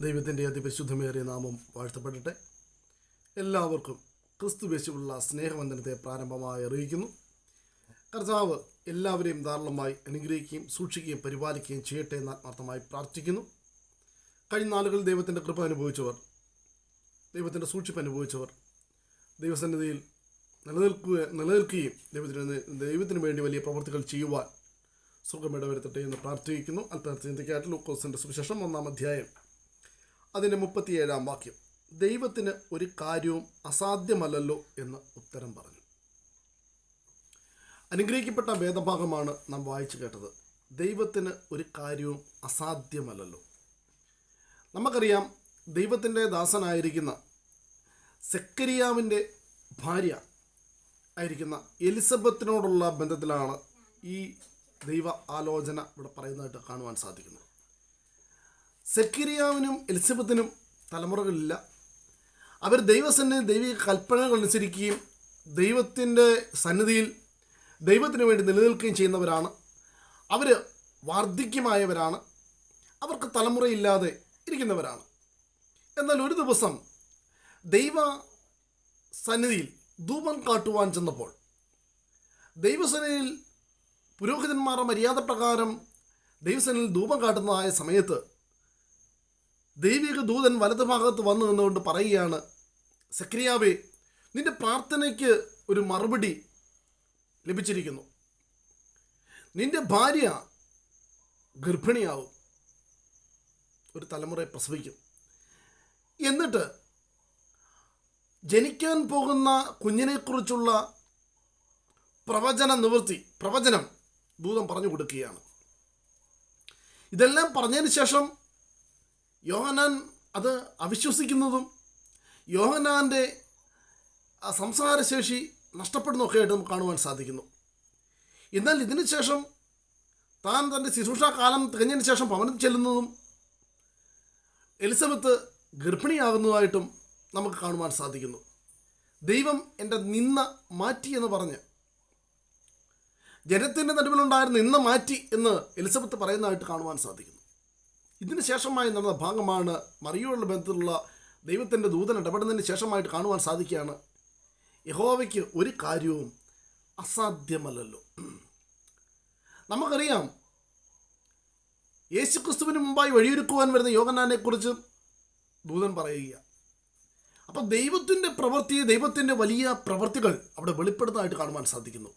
ദൈവത്തിന്റെ അതിപരിശുദ്ധമേറിയ നാമം വാഴ്ത്തപ്പെടട്ടെ. എല്ലാവർക്കും ക്രിസ്തുവേശുള്ള സ്നേഹവന്ദനത്തെ പ്രാരംഭമായി അറിയിക്കുന്നു. കർത്താവ് എല്ലാവരെയും ധാരാളമായി അനുഗ്രഹിക്കുകയും സൂക്ഷിക്കുകയും പരിപാലിക്കുകയും ചെയ്യട്ടെ എന്ന് ആത്മാർത്ഥമായി പ്രാർത്ഥിക്കുന്നു. കഴിഞ്ഞ നാളുകളിൽ ദൈവത്തിന്റെ കൃപ അനുഭവിച്ചവർ ദൈവത്തിന്റെ സൂക്ഷിപ്പ് അനുഭവിച്ചവർ ദൈവസന്നിധിയിൽ നിലനിൽക്കുക നിലനിൽക്കുകയും ദൈവത്തിന് ദൈവത്തിന് വേണ്ടി വലിയ പ്രവർത്തികൾ ചെയ്യുവാൻ സുഖം ഇടവരുത്തട്ടെ എന്ന് പ്രാർത്ഥിക്കുന്നു. അല്പചിന്തയ്ക്കായിട്ട് ലൂക്കോസിന്റെ സുവിശേഷം ഒന്നാം അധ്യായം അതിന്റെ മുപ്പത്തിയേഴാം വാക്യം. ദൈവത്തിന് ഒരു കാര്യവും അസാധ്യമല്ലല്ലോ എന്ന് ഉത്തരം പറഞ്ഞു. അനുഗ്രഹിക്കപ്പെട്ട വേദഭാഗമാണ് നാം വായിച്ചു കേട്ടത്. ദൈവത്തിന് ഒരു കാര്യവും അസാധ്യമല്ലല്ലോ. നമുക്കറിയാം ദൈവത്തിന്റെ ദാസനായിരിക്കുന്ന സെക്കരിയാവിന്റെ ഭാര്യ ആയിരിക്കുന്ന എലിസബത്തിനോടുള്ള ബന്ധത്തിലാണ് ഈ ദൈവ ആലോചന ഇവിടെ പറയുന്നതായിട്ട് കാണുവാൻ സാധിക്കുന്നത്. സെക്കരിയാവിനും എലിസബത്തിനും തലമുറകളില്ല. അവർ ദൈവസന്നിധി ദൈവിക കൽപ്പനകൾ അനുസരിക്കുകയും ദൈവത്തിന്റെ സന്നിധിയിൽ ദൈവത്തിന് വേണ്ടി നിലനിൽക്കുകയും ചെയ്യുന്നവരാണ്. അവർ വാർദ്ധക്യമായവരാണ്. അവർക്ക് തലമുറയില്ലാതെ ഇരിക്കുന്നവരാണ്. എന്നാൽ ഒരു ദിവസം ദൈവ സന്നിധിയിൽ ധൂപം കാട്ടുവാൻ ചെന്നപ്പോൾ ദൈവസേനയിൽ പുരോഹിതന്മാരുടെ മര്യാദ പ്രകാരം ദൈവസേനയിൽ ധൂപം കാട്ടുന്നതായ സമയത്ത് ദൈവിക ദൂതൻ വലതുഭാഗത്ത് വന്നു നിന്നുകൊണ്ട് പറയുകയാണ് സക്രിയാവേ നിന്റെ പ്രാർത്ഥനയ്ക്ക് ഒരു മറുപടി ലഭിച്ചിരിക്കുന്നു. നിന്റെ ഭാര്യ ഗർഭിണിയാവും. ഒരു തലമുറയെ പ്രസവിക്കും. എന്നിട്ട് ജനിക്കാൻ പോകുന്ന കുഞ്ഞിനെക്കുറിച്ചുള്ള പ്രവചന നിവൃത്തി പ്രവചനം ദൂതം പറഞ്ഞു കൊടുക്കുകയാണ്. ഇതെല്ലാം പറഞ്ഞതിന് ശേഷം യോഹനാൻ അത് അവിശ്വസിക്കുന്നതും യോഹനാന്റെ സംസാരശേഷി നഷ്ടപ്പെടുന്നതൊക്കെ ആയിട്ട് നമുക്ക് കാണുവാൻ സാധിക്കുന്നു. എന്നാൽ ഇതിനു ശേഷം താൻ തന്റെ ശുശ്രൂഷാ കാലം തികഞ്ഞതിന് ശേഷം ഭവനത്തിൽ ചെല്ലുന്നതും എലിസബത്ത് ഗർഭിണിയാകുന്നതായിട്ടും നമുക്ക് കാണുവാൻ സാധിക്കുന്നു. ദൈവം എന്റെ നിന്ന മാറ്റി എന്ന് പറഞ്ഞ് ജനത്തിന്റെ നടുവിലുണ്ടായിരുന്ന നിന്ന മാറ്റി എന്ന് എലിസബത്ത് പറയുന്നതായിട്ട് കാണുവാൻ സാധിക്കുന്നു. ഇതിന് ശേഷമായി നടന്ന ഭാഗമാണ് മറിയോടുള്ള ബന്ധത്തിലുള്ള ദൈവത്തിന്റെ ദൂതൻ ഇടപെടുന്നതിന് ശേഷമായിട്ട് കാണുവാൻ സാധിക്കുകയാണ്. യഹോവയ്ക്ക് ഒരു കാര്യവും അസാധ്യമല്ലല്ലോ. നമുക്കറിയാം യേശുക്രിസ്തുവിന് മുമ്പായി വഴിയൊരുക്കുവാൻ വരുന്ന യോഗനാനെക്കുറിച്ച് ദൂതൻ പറയുക അപ്പം ദൈവത്തിന്റെ പ്രവൃത്തി ദൈവത്തിന്റെ വലിയ പ്രവൃത്തികൾ അവിടെ വെളിപ്പെടുന്നതായിട്ട് കാണുവാൻ സാധിക്കുന്നു.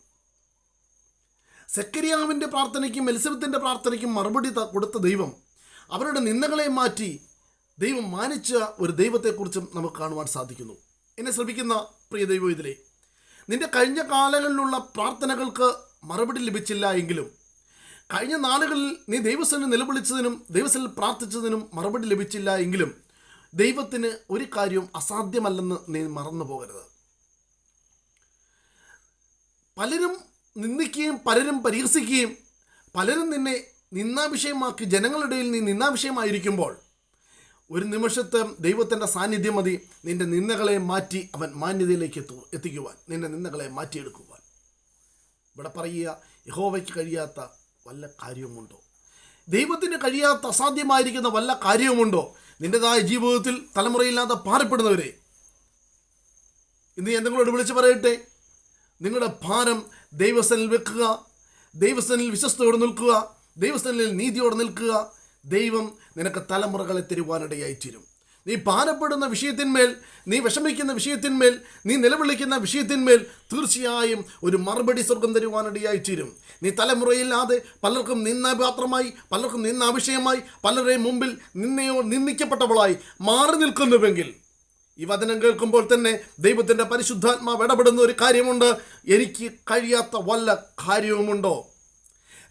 സെക്കരിയാവിന്റെ പ്രാർത്ഥനയ്ക്കും എലിസബത്തിന്റെ പ്രാർത്ഥനയ്ക്കും മറുപടി കൊടുത്ത ദൈവം അവരുടെ നിന്ദകളെ മാറ്റി ദൈവം മാനിച്ച ഒരു ദൈവത്തെക്കുറിച്ചും നമുക്ക് കാണുവാൻ സാധിക്കുന്നു. എന്നെ ശ്രമിക്കുന്ന പ്രിയ ദൈവം ഇതിലെ നിന്റെ കഴിഞ്ഞ കാലങ്ങളിലുള്ള പ്രാർത്ഥനകൾക്ക് മറുപടി ലഭിച്ചില്ല എങ്കിലും കഴിഞ്ഞ നാളുകളിൽ നീ ദൈവസ്ഥനെ നിലവിളിച്ചതിനും ദൈവസ്ഥനിൽ പ്രാർത്ഥിച്ചതിനും മറുപടി ലഭിച്ചില്ല എങ്കിലും ദൈവത്തിന് ഒരു കാര്യവും അസാധ്യമല്ലെന്ന് നീ മറന്നു പോകരുത്. പലരും നിന്ദിക്കുകയും പലരും പരിഹസിക്കുകയും പലരും നിന്നെ നിന്നാവിഷയമാക്കി ജനങ്ങളുടെ നീ നിന്നാഭിഷയമായിരിക്കുമ്പോൾ ഒരു നിമിഷത്തെ ദൈവത്തിന്റെ സാന്നിധ്യം മതി. നിന്റെ നിന്ദകളെ മാറ്റി അവൻ മാന്യതയിലേക്ക് എത്തു എത്തിക്കുവാൻ. നിന്റെ നിന്ദകളെ മാറ്റിയെടുക്കുവാൻ. ഇവിടെ പറയുക യഹോവയ്ക്ക് കഴിയാത്ത വല്ല കാര്യവുമുണ്ടോ? ദൈവത്തിന് കഴിയാത്ത അസാധ്യമായിരിക്കുന്ന വല്ല കാര്യവുമുണ്ടോ? നിന്റെതായ ജീവിതത്തിൽ തലമുറയില്ലാതെ പാറപ്പെടുന്നവരെ ഇന്ന് ഞാൻ നിങ്ങളോട് വിളിച്ചു പറയട്ടെ. നിങ്ങളുടെ ഭാരം ദൈവസനിൽ വെക്കുക ദൈവസനിൽ വിശ്വസ്തയോടെ നിൽക്കുക. ദൈവസ്ഥനിൽ നീതിയോടെ നിൽക്കുക. ദൈവം നിനക്ക് തലമുറകളെ തരുവാനിടയായി തീരും നീ ഭാരപ്പെടുന്ന വിഷയത്തിന്മേൽ നീ വിഷമിക്കുന്ന വിഷയത്തിന്മേൽ നീ നിലവിളിക്കുന്ന വിഷയത്തിന്മേൽ തീർച്ചയായും ഒരു മറുപടി സ്വർഗം തരുവാനിടയായി തീരും നീ തലമുറയില്ലാതെ പലർക്കും നിന്നാപാത്രമായി പലർക്കും നിന്നാവിഷയമായി പലരുടെയും മുമ്പിൽ നിന്നയോ നിന്ദിക്കപ്പെട്ടവളായി മാറി നിൽക്കുന്നുവെങ്കിൽ ഈ വചനം കേൾക്കുമ്പോൾ തന്നെ ദൈവത്തിന്റെ പരിശുദ്ധാത്മാവ് ഇടപെടുന്ന ഒരു കാര്യമുണ്ട്. എനിക്ക് കഴിയാത്ത വല്ല കാര്യവുമുണ്ടോ?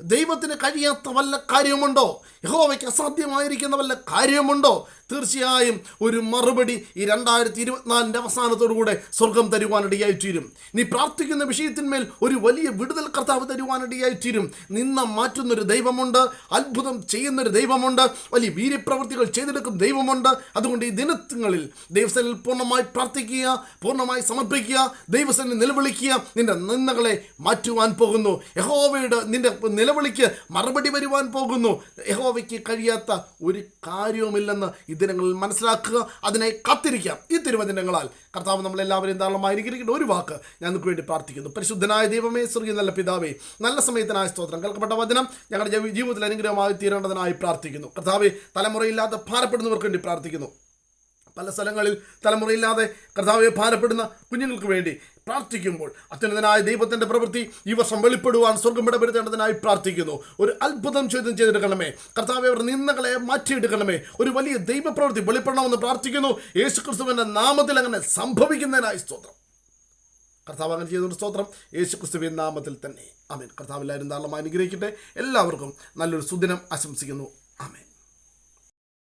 ദൈവത്തിന് കഴിയാത്ത വല്ല കാര്യമുണ്ടോ യഹോവയ്ക്ക് അസാധ്യമായിരിക്കുന്ന വല്ല കാര്യവുമുണ്ടോ? തീർച്ചയായും ഒരു മറുപടി ഈ രണ്ടായിരത്തി ഇരുപത്തിനാലിന്റെ അവസാനത്തോടുകൂടെ സ്വർഗം തരുവാനിടയായി തീരും നീ പ്രാർത്ഥിക്കുന്ന വിഷയത്തിന്മേൽ ഒരു വലിയ വിടുതൽ കർത്താവ് തരുവാനിടയായി തീരും നിന്ന മാറ്റുന്നൊരു ദൈവമുണ്ട് അത്ഭുതം ചെയ്യുന്നൊരു ദൈവമുണ്ട് വലിയ വീര്യപ്രവൃത്തികൾ ചെയ്തെടുക്കും ദൈവമുണ്ട്. അതുകൊണ്ട് ഈ ദിനങ്ങളിൽ ദൈവസനിൽ പൂർണമായി പ്രാർത്ഥിക്കുക പൂർണമായി സമർപ്പിക്കുക ദൈവസനിൽ നിലവിളിക്കുക. നിന്റെ നിന്ദകളെ മാറ്റുവാൻ പോകുന്നു. യഹോവയുടെ നിന്റെ നിലവിളിക്ക് മറുപടി വരുവാൻ പോകുന്നു. യഹോവയ്ക്ക് കഴിയാത്ത ഒരു കാര്യവുമില്ലെന്ന് ഈ ദിനങ്ങളിൽ മനസ്സിലാക്കുക അതിനെ കാത്തിരിക്കാം. ഈ തിരുവചനങ്ങളാൽ കർത്താവ് നമ്മളെല്ലാവരെയും ധാരാളമായിരിക്കുന്ന ഒരു വാക്ക് ഞാൻ നിങ്ങൾക്ക് വേണ്ടി പ്രാർത്ഥിക്കുന്നു. പരിശുദ്ധനായ ദൈവമേ സ്വർഗീയ നല്ല പിതാവേ നല്ല സമയത്തിനായ സ്തോത്രം. കേൾക്കപ്പെട്ട വചനം ഞങ്ങളുടെ ജീവി- ജീവിതത്തിൽ അനുഗ്രഹമായി തീരേണ്ടതിനായി പ്രാർത്ഥിക്കുന്നു. കർത്താവ് തലമുറയില്ലാതെ ഭാരപ്പെടുന്നവർക്ക് വേണ്ടി പ്രാർത്ഥിക്കുന്നു. പല സ്ഥലങ്ങളിൽ തലമുറയില്ലാതെ കർത്താവെ ഭാരപ്പെടുന്ന കുഞ്ഞുങ്ങൾക്ക് വേണ്ടി പ്രാർത്ഥിക്കുമ്പോൾ അത്യുന്നതനായ ദൈവത്തിന്റെ പ്രവൃത്തി ഈ വർഷം വെളിപ്പെടുവാൻ സ്വർഗം ഇടപെടുത്തേണ്ടതിനായി പ്രാർത്ഥിക്കുന്നു. ഒരു അത്ഭുതം ചോദ്യം ചെയ്തെടുക്കണമേ. കർത്താവ് അവർ നിന്ദകളെ മാറ്റിയെടുക്കണമേ. ഒരു വലിയ ദൈവപ്രവൃത്തി വെളിപ്പെടണമെന്ന് പ്രാർത്ഥിക്കുന്നു. യേശു ക്രിസ്തുവിന്റെ നാമത്തിൽ അങ്ങനെ സംഭവിക്കുന്നതിനായി സ്തോത്രം. കർത്താവ് അങ്ങനെ ചെയ്തൊരു സ്തോത്രം. യേശു ക്രിസ്തുവിൻ നാമത്തിൽ തന്നെ. ആമേൻ. കർത്താവ് എല്ലാവരും ധാരാളം അനുഗ്രഹിക്കട്ടെ. എല്ലാവർക്കും നല്ലൊരു സുദിനം ആശംസിക്കുന്നു. ആമേൻ.